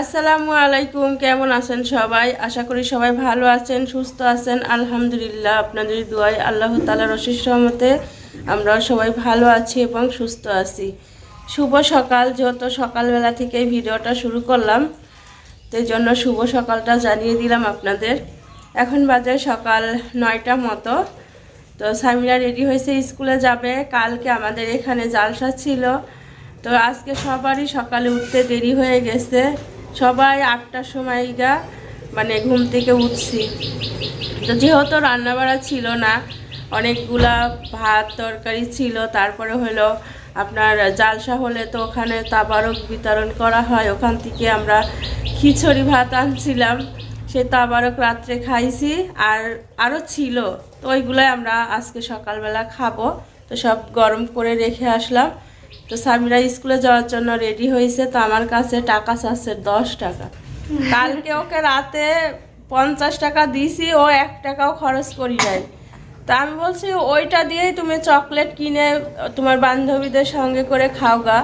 আসসালামু আলাইকুম, কেমন আছেন সবাই? আশা করি সবাই ভালো আছেন, সুস্থ আছেন। আলহামদুলিল্লাহ, আপনাদের দোয়ায় আল্লাহ তালার অশেষ রহমতে আমরা সবাই ভালো আছি এবং সুস্থ আছি। শুভ সকাল, যেহেতু সকালবেলা থেকেই ভিডিওটা শুরু করলাম তো জন্য শুভ সকালটা জানিয়ে দিলাম আপনাদের। এখন বাজে সকাল নয়টা মতো। তো সামিরা রেডি হয়েছে, স্কুলে যাবে। কালকে আমাদের এখানে জালসা ছিল। তো আজকে সবারই সকালে উঠতে দেরি হয়ে গেছে। সবাই আটটার সময় গা মানে ঘুম থেকে উঠছি। তো যেহেতু রান্নাবাড়া ছিল না, অনেকগুলা ভাত তরকারি ছিল, তারপরে হলো আপনার জালসা হলে তো ওখানে তাবারক বিতরণ করা হয়, ওখান থেকে আমরা খিচুড়ি ভাত আনছিলাম। সে তাবারক রাত্রে খাইছি, আর আরও ছিল, তো ওইগুলোই আমরা আজকে সকালবেলা খাব। তো সব গরম করে রেখে আসলাম। তো সামিরা স্কুলে যাওয়ার জন্য রেডি হয়েছে তো আমার কাছে টাকা চাচ্ছে দশ টাকা। কালকে ওকে রাতে পঞ্চাশ টাকা দিছি ও এক টাকাও খরচ করি নাই। তা আমি বলছি ওইটা দিয়েই তুমি চকলেট কিনে তোমার বান্ধবীদের সঙ্গে করে খাও গা।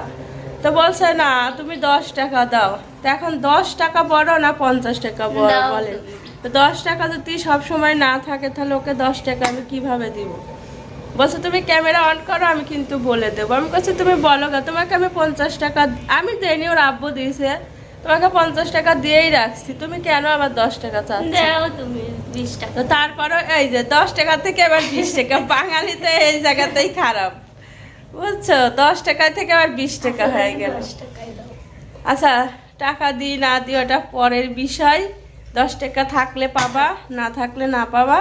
তো বলছে না তুমি দশ টাকা দাও। তো এখন দশ টাকা বড় না পঞ্চাশ টাকা বড় বলে? তো দশ টাকা যদি সব সময় না থাকে তাহলে ওকে দশ টাকা আমি কীভাবে দিব? বলছে তুমি ক্যামেরা অন করো আমি কিন্তু বলে দেবো। আমি বলছি তুমি বলো গা তোমাকে আমি পঞ্চাশ টাকা আমি দেনি ওর আব্বু দিয়েছে তোমাকে পঞ্চাশ টাকা দিয়েই রাখছি তুমি কেন আবার দশ টাকা চাচ্ছ? দাও তুমি বিশ টাকা। তো তারপরে এই যে দশ টাকা থেকে আবার বিশ টাকা বাঙালি তো এই জায়গাতেই খারাপ বুঝছ? দশ টাকা থেকে আবার বিশ টাকা হয়ে গেল। আচ্ছা টাকা দিই না দিই ওটা পরের বিষয়। দশ টাকা থাকলে পাবা না থাকলে না পাবা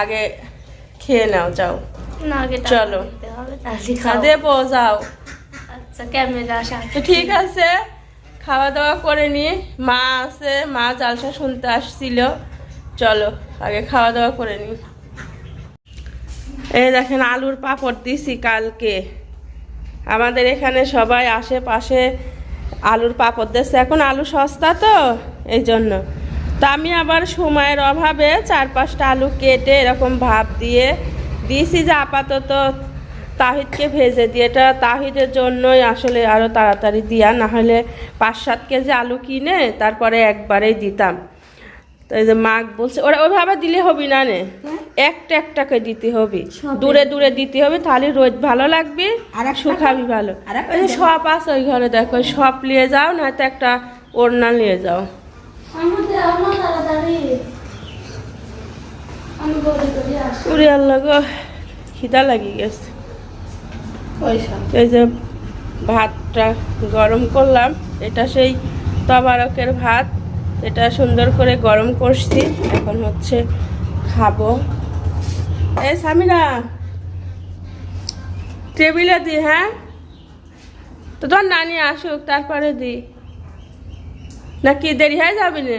আগে খেয়ে নাও যাও। না আগে চলো। যাও। আচ্ছা ক্যামেরা ঠিক আছে খাওয়া দাওয়া করে নি। মা আছে মা জালসা শুনতে আসছিল। চলো আগে খাওয়া দাওয়া করে নি। এই দেখেন আলুর পাপড় দিছি কালকে। আমাদের এখানে সবাই আশেপাশে আলুর পাপড় দিচ্ছে এখন আলু সস্তা তো এই জন্য। তা আমি আবার সময়ের অভাবে চার পাঁচটা আলু কেটে এরকম ভাব দিয়ে দিয়েছি যে আপাতত তাহিদকে ভেজে দিয়ে এটা তাহিদের জন্যই আসলে আরও তাড়াতাড়ি দিয়া না হলে পাঁচ সাত কেজি আলু কিনে তারপরে একবারেই দিতাম। তো এই যে মাক বলছে ওরা ওইভাবে দিলে হবি না নে? একটা একটাকে দিতে হবে। দূরে দূরে দিতে হবে তাহলে রোদ ভালো লাগবে আর শুকাবি ভালো। আর ওই যে সব আছে ওই ঘরে দেখো সব নিয়ে যাও নয়তো একটা ওড়না নিয়ে যাও আমাদের আমার তাড়াতাড়ি আমি বলে করে আসি উড়ে আল্লাহ গো খিদা লাগি গেছে। এই যে ভাতটা গরম করলাম এটা সেই তবারকের ভাত এটা সুন্দর করে গরম করছি এখন হচ্ছে খাব। এই সামিরা টেবিলে দি হ্যাঁ? তো তোর নানি আসুক তারপরে দি। না কি দেরি হয়ে যাবে না?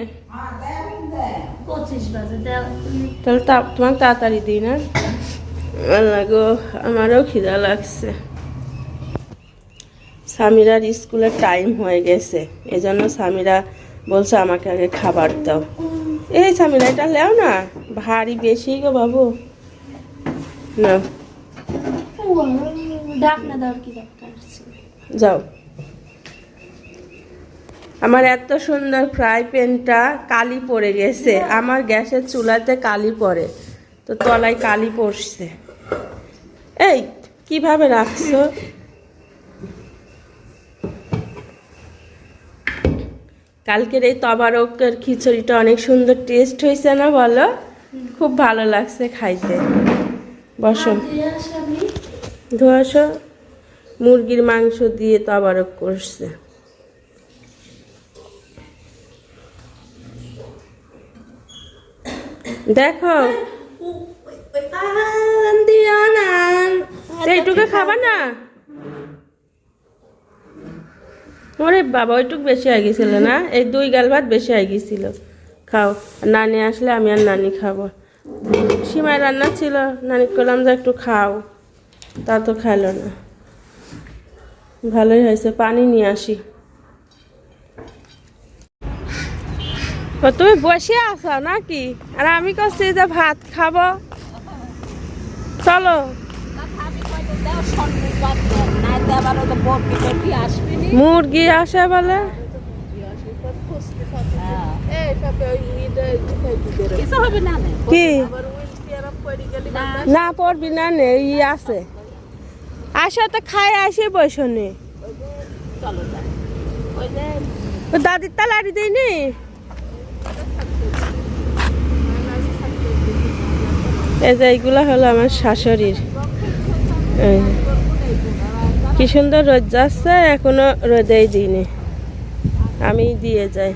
পঁচিশ বাজে তাহলে তা- তোমাকে তাড়াতাড়ি দিই না আল্লাহ গো আমারও খিদা লাগছে স্বামীরার স্কুলের টাইম হয়ে গেছে এই জন্য স্বামীরা বলছে আমাকে আগে খাবার দাও এই স্বামীরা এটা লেও না ভারী বেশি গো বাবু না? যাও আমার এত সুন্দর ফ্রাই প্যানটা কালি পড়ে গেছে। আমার গ্যাসের চুলাতে কালি পড়ে। তো তলায় কালি পড়ছে। এই, কীভাবে রাখছো? কালকের এই তবারকের খিচুড়িটা অনেক সুন্দর টেস্ট হয়েছে না বলো? খুব ভালো লাগছে খাইতে। বসো। ধোয়াশো। মুরগির মাংস দিয়ে তবারক করছে। দেখো। এইটুকু খাবা না? ওরে বাবা ওইটুক বেশি হয়ে গেছিল না? এই দুই গাল ভাত বেশি হয়ে গেছিল। খাও। নানি আসলে আমি আর নানি খাব। সীমায় রান্না ছিল নানি করলাম যে একটু খাও। তা তো খাইলো না। ভালোই হয়েছে পানি নিয়ে আসি। তুমি বসে আছো নাকি? আর আমি করছি যে ভাত খাব। চলো। মুরগি আসে বলে। না কি? না পড়বি না নে, ই আছে। আসো তো খায় আসি ও দাদির তালারি দিইনি এই যে এইগুলো হলো আমার শাশুড়ির। কি সুন্দর রোদ যাচ্ছে, এখনও রোদেই দিইনি। আমি দিয়ে যাই।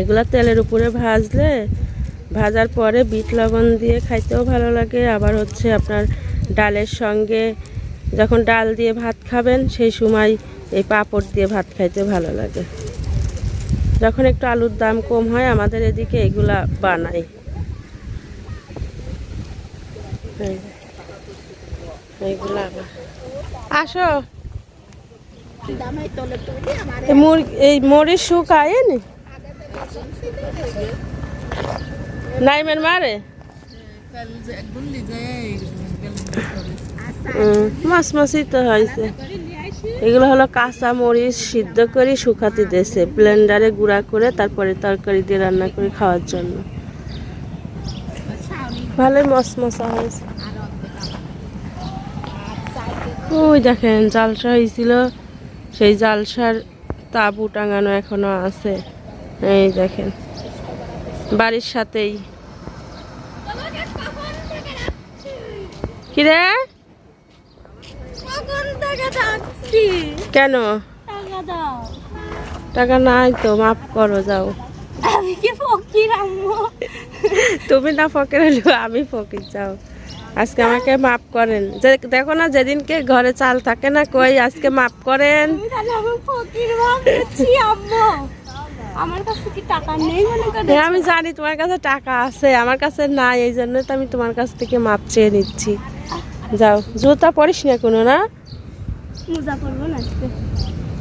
এগুলা তেলের উপরে ভাজলে, ভাজার পরে বিট লবণ দিয়ে খাইতেও ভালো লাগে। আবার হচ্ছে আপনার ডালের সঙ্গে যখন ডাল দিয়ে ভাত খাবেন, সেই সময় এই পাঁপড় দিয়ে ভাত খাইতে ভালো লাগে। যখন একটু আলুর দাম কম হয় আমাদের এদিকে এগুলা বানাই। এইগুলা আসো। এই মরিচ শুকায় নি নাইমের মারে? হুম, মাছ মাছই তো হয়েছে এগুলো হলো কাঁচা মরিচ সিদ্ধ করে শুকাতে দিয়েছে। ব্লেন্ডারে গুঁড়া করে তারপরে তরকারি দিয়ে রান্না করে খাওয়ার জন্য। ভালোই মস মশা হয়েছে। ওই দেখেন, জালসা হয়েছিল। সেই জালসার তাবু টাঙানো এখনও আছে। এই দেখেন, বাড়ির সাথেই। কিরে? কেন? টাকা নাই তো মাফ করো যাও। আমি কি ফকির তুমি না ফকির হলেও আমি ফকির যাও। আজকে আমাকে মাফ করেন। দেখো না যেদিনকে ঘরে চাল থাকে না কই আজকে মাফ করেন। হ্যাঁ আমি জানি তোমার কাছে টাকা আছে আমার কাছে নাই এই জন্য তো আমি তোমার কাছ থেকে মাপ চেয়ে নিচ্ছি। যাও জুতা পরিস না কোনো না? মোজা পরবো না আজকে?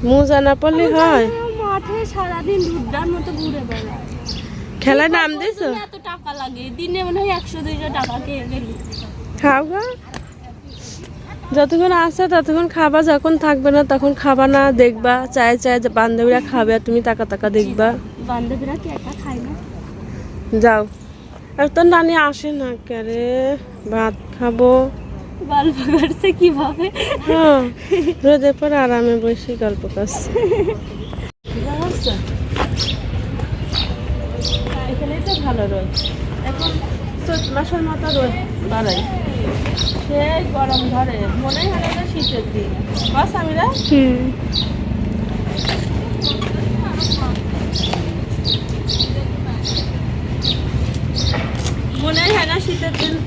মোজা না পড়লে হয়। মাঠে সারাদিন রুদ্রার মতো ঘুরে বেড়ায়। খেলায় নাম দিছো? এত টাকা লাগে? দিনে মনে হয় একশো দুইশো টাকা খেয়ে গেলি খাও গা। যতক্ষণ আছে ততক্ষণ খাবা যখন থাকবে না তখন খাবা না দেখবা চায় চায় বান্ধবীরা খাবে আর তুমি টাকা টাকা দেখবা। বান্ধবীরা কি একা খায় না? যাও। আর তোর নানি আসে না কেরে? ভাত খাব। বাল করছে কীভাবে? রোদে রোদের পর আরামে বসে গল্প করছে। এখানেই তো ভালো রোদ। এখন চৈত মাসের মতো রোদ বাড়াই। সেই গরম ধরে। মনে হয় না শীতের দিন। বাস আমিরা হুম মনে হয় না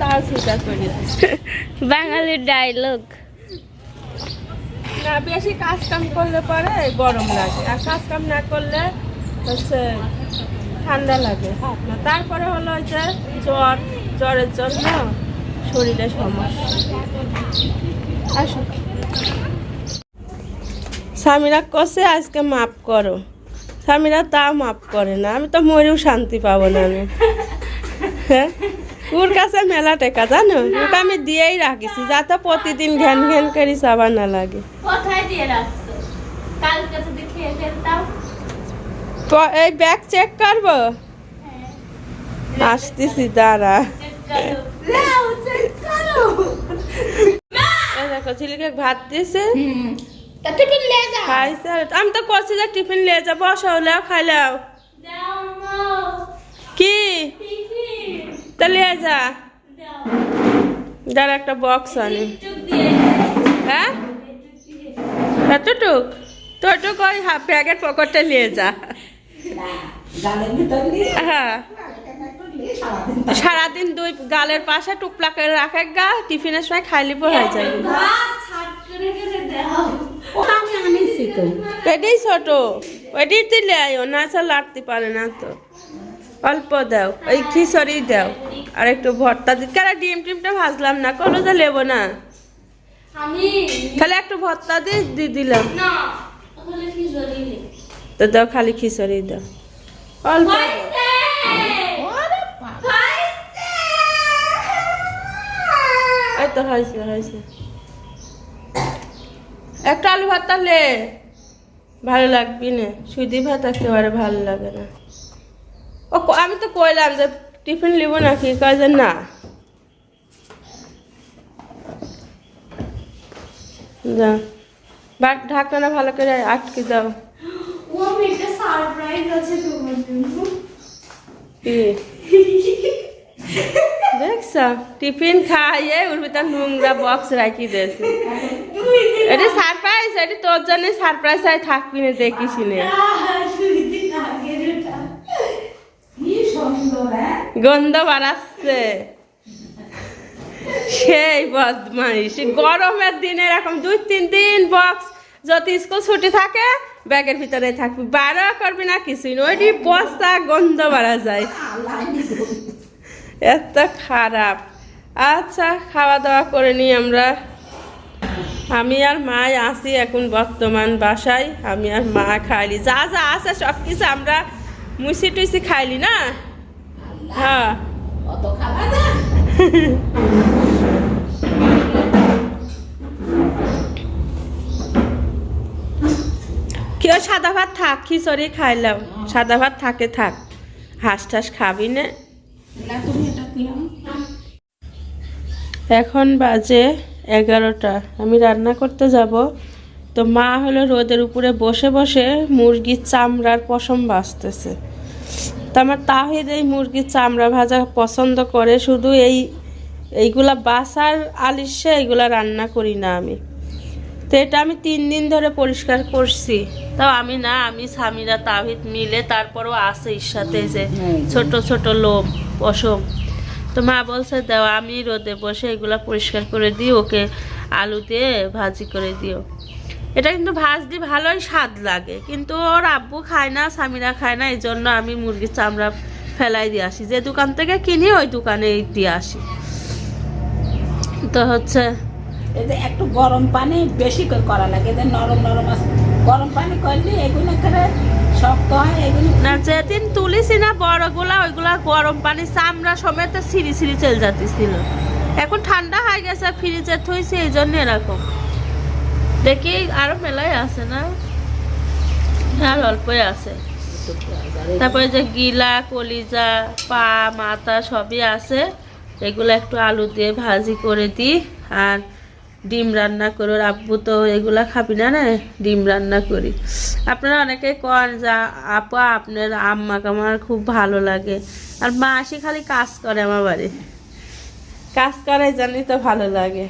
তার বাঙালির ডায়লগ না, বেশি কাজ কাম করলে পরে গরম লাগে। আর কাজ কাম না করলে হচ্ছে ঠান্ডা লাগে। তারপরে হলো যে জ্বর, জ্বরের জন্য শরীরে সমস্যা। স্বামীরা কষে আজকে মাপ করো। স্বামীরা তা মাপ করে না। আমি তো মরেও শান্তি পাবো না আমি। হ্যাঁ? ওর কাছে মেলা টেকা জানো? ওকে আমি দিয়েই রাখিছি যাতে প্রতিদিন ঘ্যান ঘ্যান করি সাবান না লাগে। কোথায় দিয়ে রাখছো? কালকে যদি খেয়ে ফেলতাম। তো এই ব্যাগ চেক করব? আসতেছি দাঁড়া। দেখো ছেলেকে ভাত দিয়েছে। খাইছে আমি তো করছি যে টিফিন নিয়ে খাইলেও কি? টিফিন তা যা। দাঁড়া একটা বক্স আনি। হ্যাঁ? এতটুক? তোটুক ওই হাফ ব্যাগের পকেটে নিয়ে যা। হ্যাঁ। সারাদিন দুই গালের পাশে টুকলা করে রাখে গা টিফিনের সময় খাইলি আনিছি তো। এটাই ছোট। ওইটাই দিলে আয়ো না লাড়তে পারে না তো। অল্প দাও ওই খিচড়ি দাও। আর একটু ভর্তা দি কেন ডিম টিমটা ভাজলাম না? কোনো তো লেবো না। আমি তাহলে একটু ভর্তা দিয়ে দিয়ে দিলাম। না ওখানে কি জরুরি তো দাও খালি খিচড়ি দাও। অল্প তো হয়েছে হয়েছে। একটা আলু ভাত তাহলে ভালো লাগবি না। সুদি ভাত একেবারে ভালো লাগে না। ও আমি তো কইলাম যে টিফিন নিব নাকি যে না। যা বাট ঢাকনা ভালো করে আটকে দাও ও আমি একটা সারপ্রাইজ আছে তোমার জন্য। দেখছ? টিফিন খাইয়ে ওর ভিতর নোংরা বক্স রাখি দিয়েছে এটি সারপ্রাইজ এটি তোর জন্য সারপ্রাইজ আই থাকবি না দেখিস নে আহ, দুই দিন আগের ওটা কি সুন্দর হ্যাঁ গন্ধ বাড়াচ্ছে। সেই বদমাইশ। গরমের দিনে এরকম দুই তিন দিন বক্স যদি স্কুল ছুটি থাকে, ব্যাগের ভিতরে থাকবি। বাইরে করবি না কিছুই ওইটি বস্তা গন্ধ বাড়া যায়। এত খারাপ। আচ্ছা খাওয়া দাওয়া করে নিই আমরা। আমি আর মাই আসি এখন বর্তমান বাসায়। আমি আর মা খাইলি। যা যা আছে সব কিছু আমরা মুসি টুসি খাইলি না? হ্যাঁ। অত খাওয়া যায় কেউ সাদা ভাত থাক? খিচড়ি খাইলাম। সাদা ভাত থাকে থাক। হাঁস টাস খাবি না। এখন বাজে এগারোটা। আমি রান্না করতে যাব। তো মা হলো রোদের উপরে বসে বসে মুরগির চামড়ার পশম বাঁচতেছে। তো আমার তাহিদ এই মুরগির চামড়া ভাজা পছন্দ করে, শুধু এই, এইগুলা বাসার আলিশে এইগুলা রান্না করি না আমি। তো এটা আমি তিন দিন ধরে পরিষ্কার করছি। তাও আমি না, আমি স্বামীরা তাহিদ মিলে তারপরও আছে এর সাথে যে ছোট ছোট লোম, পশম। তো মা বলছে, দাও, আমি রোদে বসে এগুলা পরিষ্কার করে দিই, ওকে আলু দিয়ে ভাজি করে দিও। এটা কিন্তু ভাজলি ভালোই স্বাদ লাগে। কিন্তু ওর আব্বু খায় না স্বামীরা খায় না এই জন্য আমি মুরগির চামড়া ফেলাই দিয়ে আসি। যে দোকান থেকে কিনি ওই দোকানে দিয়ে আসি। তো হচ্ছে এতে একটু গরম পানি বেশি করে করা লাগে। এদের নরম নরম আছে। গরম পানি করলে এগুলো করে শক্ত হয় এগুলো না যেদিন তুলিছি না বড়গুলা ওইগুলা গরম পানি চামড়া সমেত সিঁড়ি সিঁড়ি চলে যাতেছিল এখন ঠান্ডা হয়ে গেছে ফ্রিজে থইছে এই জন্য এরকম। দেখি আরও মেলাই আছে না? আর অল্পই আছে। তারপরে যে গিলা, কলিজা, পা, মাথা সবই আছে। এগুলো একটু আলু দিয়ে ভাজি করে দিই আর ডিম রান্না করে। আব্বু তো এগুলো খাবি না না ডিম রান্না করি। আপনারা অনেকে কন যা, আপা, আপনার আম্মাকে আমার খুব ভালো লাগে। আর মা আসি খালি কাজ করে আমার বাড়ি। কাজ করে জানি তো ভালো লাগে।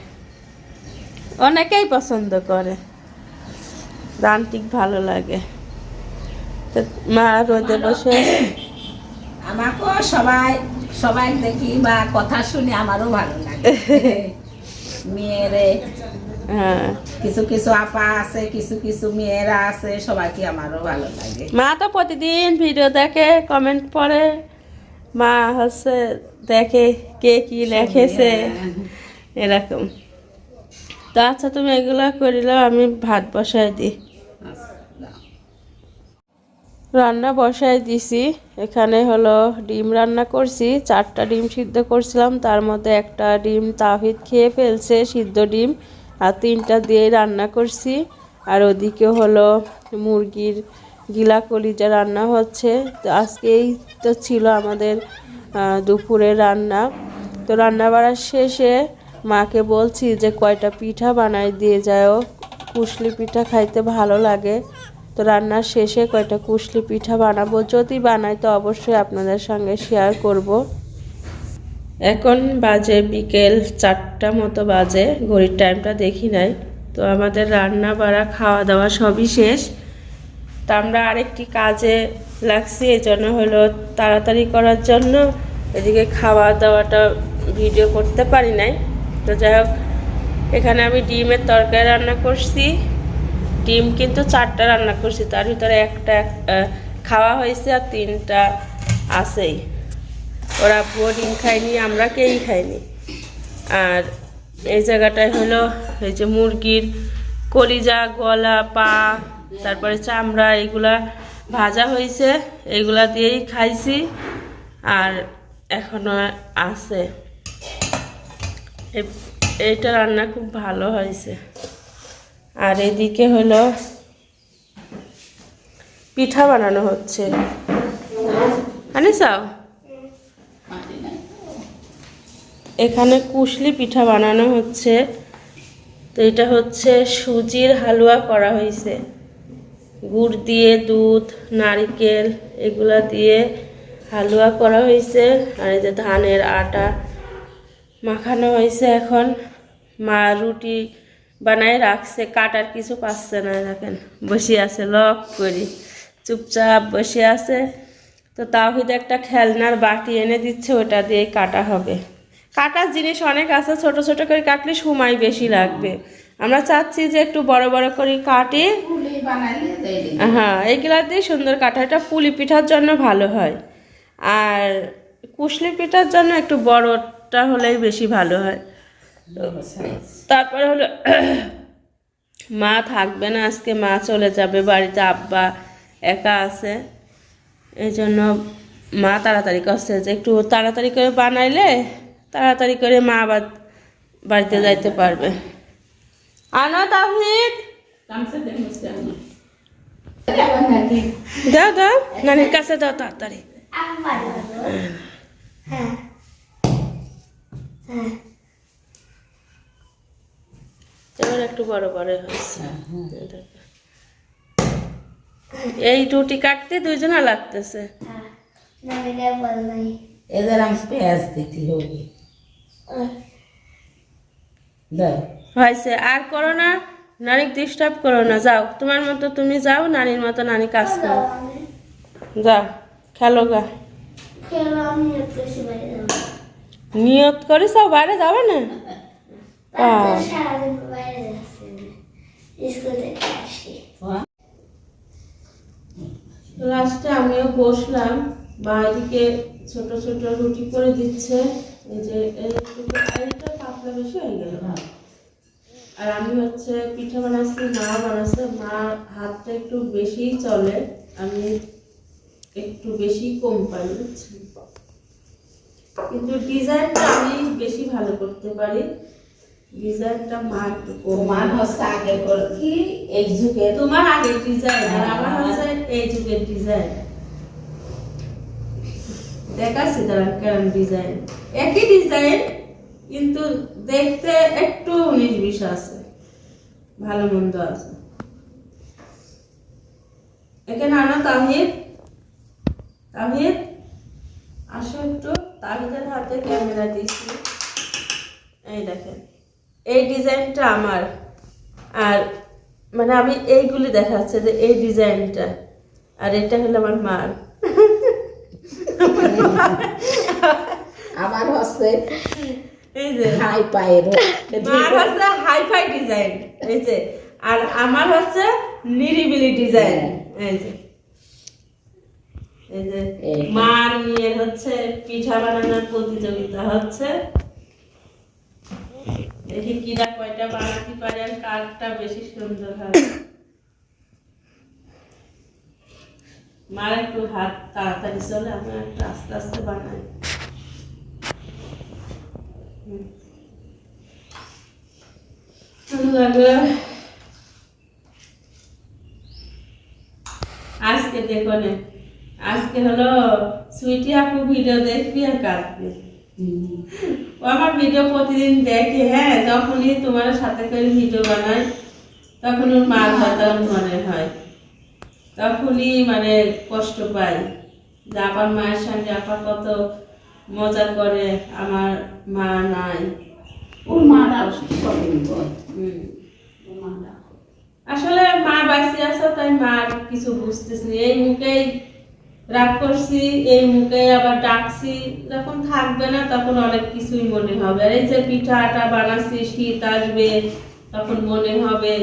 অনেকেই পছন্দ করে। রান্তিক ভালো লাগে। তো মা রোদে বসে আমাকেও সবাই সবাই দেখি বা কথা শুনে আমারও ভালো লাগে। মেয়েরে হ্যাঁ। কিছু কিছু আপা আছে কিছু কিছু মেয়েরা আছে সবাইকে আমারও ভালো লাগে। মা তো প্রতিদিন ভিডিও দেখে কমেন্ট পড়ে। মা হচ্ছে দেখে কে কি লেখেছে। এরকম। তো আচ্ছা তুমি এগুলো করিলাম আমি ভাত বসাই দিই রান্না বসাই দিছি। এখানে হলো ডিম রান্না করছি চারটা ডিম সিদ্ধ করছিলাম তার মধ্যে একটা ডিম তাহিদ খেয়ে ফেলছে সিদ্ধ ডিম আর তিনটা দিয়ে রান্না করছি। আর ওদিকে হলো মুরগির গিলা কলিজা রান্না হচ্ছে। তো আজকে এই তো ছিল আমাদের আহ, দুপুরের রান্না। তো রান্না বাড়ার শেষে মাকে বলছি যে, কয়টা পিঠা বানাই দিয়ে যাও। কুশলি পিঠা খাইতে ভালো লাগে। তো রান্নার শেষে কয়টা কুশলি পিঠা বানাবো? যদি বানাই, তো অবশ্যই আপনাদের সঙ্গে শেয়ার করব। এখন বাজে বিকেল চারটা মতো বাজে। ঘড়ির টাইমটা দেখি নাই। তো আমাদের রান্না বাড়া, খাওয়া দাওয়া সবই শেষ। তা আমরা আরেকটি কাজে লাগছি এই জন্য হলো তাড়াতাড়ি করার জন্য। এদিকে খাওয়া দাওয়াটা ভিডিও করতে পারি নাই। তো যাই হোক, এখানে আমি ডিমের তরকারি রান্না করছি। ডিম কিন্তু চারটা রান্না করছি, তার ভিতরে একটা খাওয়া হয়েছে আর তিনটা আছেই। ওরা বুয়ো ডিম খায়নি, আমরা কেউই খাইনি। আর এই জায়গাটায় হলো এই যে মুরগির কলিজা, গলা, পা, তারপরে চামড়া, এগুলা ভাজা হয়েছে, এগুলা দিয়েই খাইছি। আর এখনও আছে। এইটা রান্না খুব ভালো হয়েছে। আর এদিকে হলো পিঠা বানানো হচ্ছে। আনিসাও? এখানে কুশলি পিঠা বানানো হচ্ছে। তো এটা হচ্ছে সুজির হালুয়া করা হয়েছে। গুড় দিয়ে দুধ, নারকেল, এগুলা দিয়ে হালুয়া করা হয়েছে। আর এই যে ধানের আটা মাখানো হয়েছে এখন। মা রুটি বানায় রাখছে কাটার কিছু পাচ্ছে না, দেখেন। বসে আছে, লক করি চুপচাপ বসে আছে। তো তাও তাহিদ একটা খেলনার বাটি এনে দিচ্ছে, ওটা দিয়ে কাটা হবে। কাটার জিনিস অনেক আছে, ছোট ছোট করে কাটলে সময় বেশি লাগবে। আমরা চাচ্ছি যে একটু বড় বড় করে কাটি। হ্যাঁ এইগুলা দিয়ে সুন্দর কাটা, এটা পুলি পিঠার জন্য ভালো হয়। আর কুশলি পিঠার জন্য একটু বড়টা হলেই বেশি ভালো হয়। তারপরে হলো, মা থাকবে না, আজকে মা চলে যাবে, বাড়িতে আব্বা একা আছে। এই জন্য মা তাড়াতাড়ি করছে যে একটু তাড়াতাড়ি করে বানাইলে তাড়াতাড়ি করে মা আবার বাড়িতে যাইতে পারবে। আনো তাহিদ দাও দাও, নানির কাছে দাও তাড়াতাড়ি। এবার একটু বড় বড় হয়েছে। এই রুটি কাটতে দুইজনা লাগতেছে। এদের আমি পেঁয়াজ দিতে হবে। হয়েছে আর করো না নানিক ডিস্টার্ব করো না যাও। তোমার মতো তুমি যাও নানির মতো নানি কাজ করো। যাও খেলো গা। নিয়ত করিস বাইরে যাবে না? লাস্টে আমিও বসলাম। বাড়িকে ছোট ছোট রুটি করে দিচ্ছে। এই যে এইটুকু পাতলা বেশি হয়ে গেল আর আমি হচ্ছে পিঠা বানাচ্ছি মা বানাচ্ছে। মা হাতটা একটু বেশিই চলে। আমি একটু বেশি কম পাই বুঝছেন? কিন্তু ডিজাইনটা আমি বেশি ভালো করতে পারি। ডিজাইনটা মা একটু তোমার হচ্ছে আগে কি? এই যুগে তোমার আগের ডিজাইন আর আমার হচ্ছে এই যুগের ডিজাইন। দেখাচ্ছি তারা কেমন ডিজাইন। একই ডিজাইন কিন্তু দেখতে একটু উনিশ বিশ আছে। ভালো মন্দ আছে। এখানে আনো তাহিদ তাহিদ আসো একটু। তাহিদের হাতে ক্যামেরা দিচ্ছি এই দেখেন এই ডিজাইনটা আমার। আর মানে আমি এইগুলি দেখাচ্ছে যে এই ডিজাইনটা। আর এটা হলো আমার মার। আমার হচ্ছে এই যে হাই পায়ের মার হচ্ছে হাইফাই ডিজাইন। এই যে আর আমার হচ্ছে নিরিবিলি ডিজাইন। এই যে। এই যে নিয়ে হচ্ছে পিঠা বানানোর প্রতিযোগিতা হচ্ছে। দেখি কিরা কয়টা বানাতে পারে আর কারটা বেশি সুন্দর হয়। মার একটু হাত তাড়াতাড়ি চলে একটু আস্তে আস্তে বানাই। আজকে দেখো নে। আজকে হলো সুইটি আপু ভিডিও দেখবি আর কাঁদবি। ও আমার ভিডিও প্রতিদিন দেখে হ্যাঁ যখনই তোমার সাথে করে ভিডিও বানাই তখন ওর মার কথা মনে হয়। তখনই মানে কষ্ট পাই। যে আবার মায়ের সঙ্গে আপা কত মজা করে আমার মা নাই। ওর মারা আসলে মা বাঁচে আছে তাই মা কিছু বুঝতেছি এই মুখেই রাগ করছি এই মুখে আবার ডাকছি যখন থাকবে না তখন অনেক কিছুই মনে হবে। আর এই যে পিঠা আটা বানাচ্ছি শীত আসবে তখন মনে হবে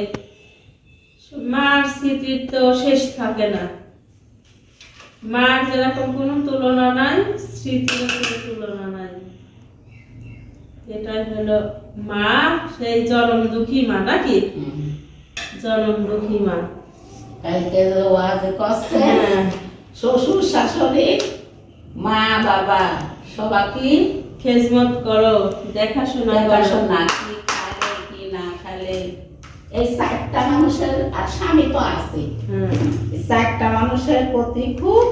মার স্মৃতির তো শেষ থাকে না। মার যেরকম কোনো তুলনা নাই স্মৃতির কোনো তুলনা নাই। এটাই হলো মা সেই চরম দুঃখী মা নাকি? জনম দুঃখী মা। কালকে ওয়াজ কষ্ট। হ্যাঁ। শ্বশুর শাশুড়ি মা বাবা সবাইকে খেজমত করো দেখাশোনা দেখাশোনা। কি খালে কি না খালে। এই চারটা মানুষের আর স্বামী তো আছে। চারটা মানুষের প্রতি খুব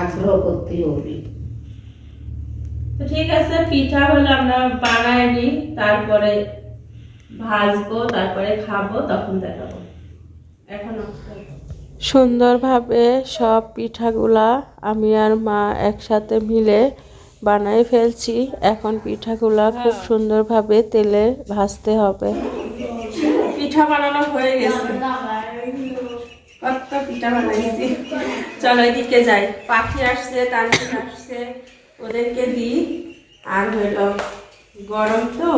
আগ্রহ করতে হবে। তো ঠিক আছে পিঠা হলো আমরা বানাই নি তারপরে ভাজবো তারপরে খাব তখন দেখাবো। এখনও সুন্দরভাবে সব পিঠাগুলা আমি আর মা একসাথে মিলে বানাই ফেলছি। এখন পিঠাগুলা খুব সুন্দরভাবে তেলে ভাজতে হবে। পিঠা বানানো হয়ে গেছে। কত পিঠা বানাইছি। চলো এদিকে যাই। পাখি আসছে আসছে ওদেরকে দিই। আর হইল গরম তো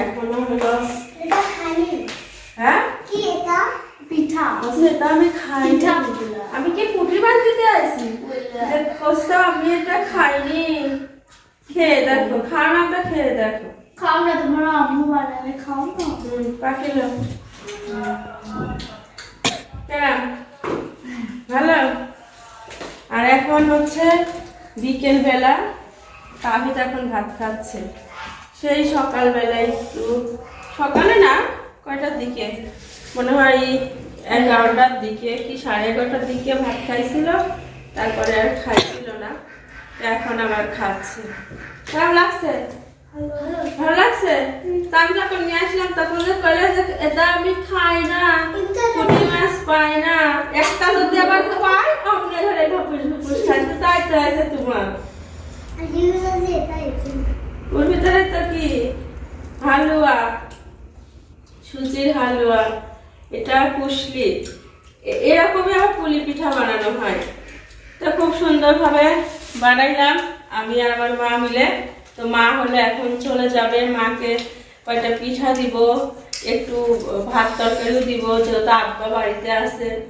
এখনও হলো হ্যাঁ? কি এটা? পিঠা। সেটা আমি খাই আমি কি পুটি দিতে আসি? যে আমি এটা খাইনি। খেয়ে দেখো খাও না তো খেয়ে দেখো। খাও না তোমার আম্মু বানাবে খাও না? কেমন ভালো? আর এখন হচ্ছে বিকেল বেলা তাহিদ এখন ভাত খাচ্ছে। সেই সকালবেলায় একটু সকালে না কয়টার দিকে? মনে হয় এগারোটার দিকে কি সাড়ে এগারোটার দিকে ভাত খাইছিল, তারপরে আর খাইছিল না। এখন আবার খাচ্ছে। কেমন লাগছে? ভালো লাগছে? আমি যখন নিয়ে আসলাম, তখন এটা আমি খাই না মাছ পাই না। একটা আবার পাই ধরে তাই তোমার। ভিতরে তো কি? হালুয়া। সুজির হালুয়া। এটা এ- এরকমই আবার পুলি পিঠা বানানো হয়। তো খুব সুন্দরভাবে বানাইলাম। আমি আর আমার মা মিলে। তো মা হলে এখন চলে যাবে। মাকে কয়টা পিঠা দিব, একটু ভাত তরকারিও দিব, যেহেতু আব্বা বাড়িতে আছে।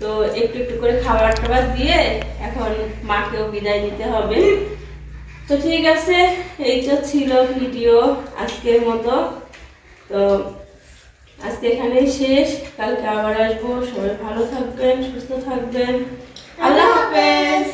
তো একটু একটু করে খাবার টাবার দিয়ে এখন মাকেও বিদায় নিতে হবে। তো ঠিক আছে, এই তো ছিল ভিডিও আজকের মতো। তো আজকে এখানেই শেষ। কালকে আবার আসব। সবাই ভালো থাকবেন সুস্থ থাকবেন। আল্লাহ হাফেজ।